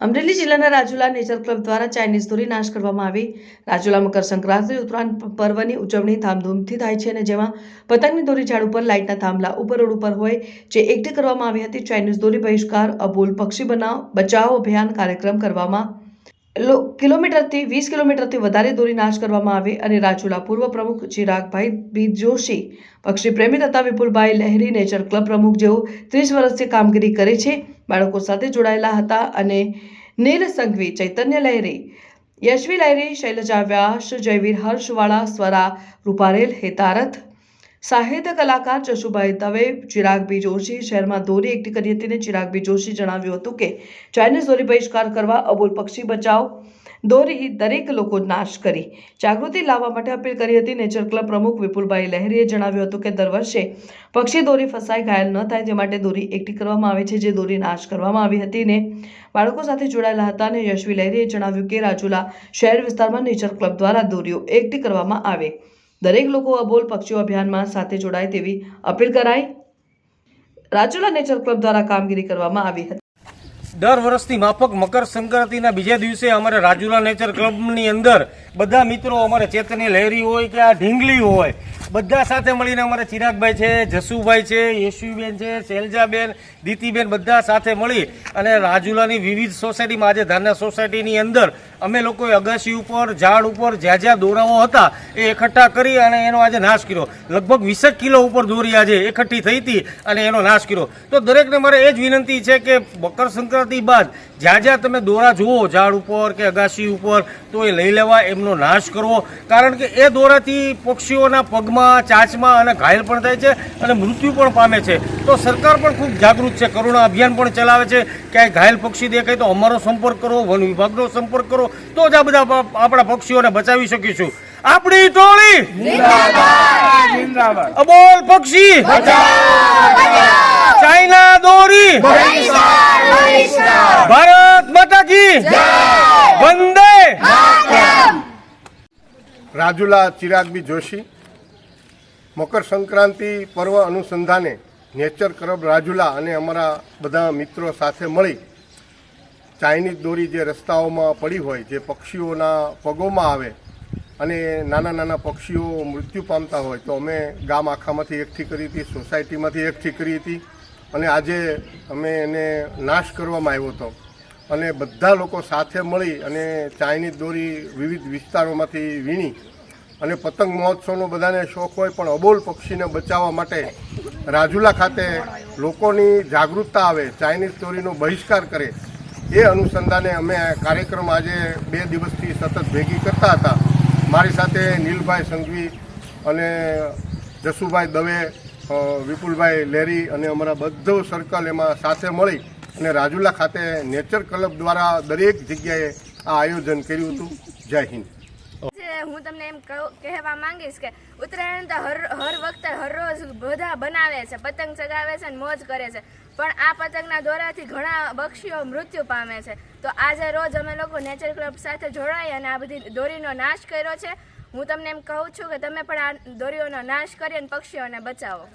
અમરેલી જિલ્લાના Rajula nature club દ્વારા Chinese દોરી નાશ કરવામાં આવી. રાજુલા મકર સંક્રાંતિ ઉત્તરાયણ પર્વની ઉજવણી ધામધૂમથી થાય છે અને જેમાં પતંગની દોરી ઝાડ ઉપર, લાઇટના થાંભલા ઉપર, રોડ ઉપર હોય જે એકઠી કરવામાં આવી હતી. ચાઇનીઝ દોરી બહિષ્કાર, અબોલ પક્ષી બનાવ, બચાવ અભિયાન કાર્યક્રમ કરવામાં કિલોમીટરથી, વીસ કિલોમીટરથી વધારે દોરી નાશ કરવામાં આવી અને રાજુલા પૂર્વ પ્રમુખ ચિરાગભાઈ બી જોશી, પક્ષી પ્રેમી તથા વિપુલભાઈ લહેરી નેચર ક્લબ પ્રમુખ જેઓ ત્રીસ વર્ષથી કામગીરી કરે છે, બાળકો સાથે જોડાયેલા હતા અને નીલ સંઘવી, ચૈતન્ય લહેરી, યશવી લહેરી, શૈલજા વ્યાસ, જયવીર હર્ષવાળા, સ્વરા, રૂપારેલ, હેતારથ સાહિત્ય કલાકાર જશુભાઈ દવે ચિરાગભાઈ જોશી શહેરમાં દોરી એકઠી કરી હતી અને ચિરાગભાઈ જોશી જણાવ્યું હતું કે ચાઇનીઝ દોરી બહિષ્કાર કરવા અબોલ પક્ષી બચાવ. દોરી દરેક લોકો નાશ કરી. જાગૃતિ લાવવા માટે અપીલ કરી હતી. નેચર ક્લબ પ્રમુખ વિપુલભાઈ લહેરીએ જણાવ્યું હતું કે દર વર્ષે પક્ષી દોરી ફસાઈ ઘાયલ ન થાય તે માટે દોરી એકઠી કરવામાં આવે છે, જે દોરી નાશ કરવામાં આવી હતી ને બાળકો સાથે જોડાયેલા હતા અને યશવી લહેરીએ જણાવ્યું કે રાજુલા શહેર વિસ્તારમાં નેચર ક્લબ દ્વારા દોરીઓ એકઠી કરવામાં આવે. દરેક લોકો અબોલ પક્ષીઓ અભિયાનમાં સાથે જોડાય તેવી અપીલ કરાઈ. રાજુલા નેચર ક્લબ દ્વારા કામગીરી કરવામાં આવી હતી. દર વર્ષની માફક મકર સંક્રાંતિના બીજા દિવસે અમારે રાજુલા નેચર ક્લબની અંદર બધા મિત્રો અમારે ચેતની લહેરી હોય કે આ ઢીંગલી હોય. બધા સાથે મળીને અમારે ચિરાગભાઈ છે, જસુભાઈ છે, યશુબેન છે શૈલજાબેન દીતીબેન બધા સાથે મળી અને રાજુલાની વિવિધ સોસાયટીમાં આજે ધારના સોસાયટીની અંદર અમે લોકોએ અગાસી ઉપર, ઝાડ ઉપર જ્યાં જ્યાં દોરાઓ હતા એ એકઠા કરી અને એનો આજે નાશ કર્યો. લગભગ વીસેક કિલો ઉપર દોરી આજે એકઠી થઈ હતી અને એનો નાશ કર્યો. તો દરેકને મારે એ જ વિનંતી છે કે મકર સંક્રાંતિ બાદ જ્યાં જ્યાં તમે દોરા જુઓ, ઝાડ ઉપર કે અગાસી ઉપર, તો એ લઈ લેવા, એમનો નાશ કરવો. કારણ કે એ દોરાથી પક્ષીઓના પગમાં ચાંચમાં અને ઘાયલ પણ થાય છે અને મૃત્યુ પણ પામે છે. તો સરકાર પણ ખૂબ જાગૃત છે. કરુણા અભિયાન પણ ચલાવે છે. ક્યાંય ઘાયલ પક્ષી દેખાય તો અમારો સંપર્ક કરો વન વિભાગનો સંપર્ક કરો. તો જ આ બધા આપણા પક્ષીઓને બચાવી શકીશું. આપણી ટોળી! અબોલ પક્ષી! ચાઇના દોરી! ભારત માતા કી વંદે! રાજુલા ચિરાગબી જોશી મકર સંક્રાંતિ પર્વ અનુસંધાને નેચર ક્લબ રાજુલા અને અમારા બધા મિત્રો સાથે મળી ચાઇનીઝ દોરી જે રસ્તાઓમાં પડી હોય, જે પક્ષીઓના પગોમાં આવે અને નાના નાના પક્ષીઓ મૃત્યુ પામતા હોય, તો અમે ગામ આખામાંથી એકઠી કરી હતી, સોસાયટીમાંથી એકઠી કરી હતી અને આજે અમે એને નાશ કરવામાં આવ્યો હતો. અને બધા લોકો સાથે મળી અને ચાઇનીઝ દોરી વિવિધ વિસ્તારોમાંથી વીણી અને પતંગ મહોત્સવનો બધાને શોખ હોય પણ અબોલ પક્ષીને બચાવવા માટે રાજુલા ખાતે લોકોની જાગૃતતા આવે ચાઇનીઝ ચોરીનો બહિષ્કાર કરે, એ અનુસંધાને અમે કાર્યક્રમ આજે બે દિવસથી સતત ભેગી કરતા હતા. મારી સાથે નીલભાઈ સંઘવી અને જસુભાઈ દવે વિપુલભાઈ લેરી અને અમારા બધો સર્કલ એમાં સાથે મળી અને રાજુલા ખાતે નેચર ક્લબ દ્વારા દરેક જગ્યાએ આ આયોજન કર્યું હતું. જય હિન્દ. હું તમને એમ કહું- કહેવા માંગીશ કે ઉત્તરાયણ તો હર હર વખતે હરરોજ બધા બનાવે છે, પતંગ ચગાવે છે અને મોજ કરે છે. પણ આ પતંગના દોરાથી ઘણા પક્ષીઓ મૃત્યુ પામે છે. તો આજે રોજ અમે લોકો નેચર ક્લબ સાથે જોડાઈ અને આ બધી દોરીનો નાશ કર્યો છે. હું તમને એમ કહું છું કે તમે પણ આ દોરીઓનો નાશ કરી અને પક્ષીઓને બચાવો.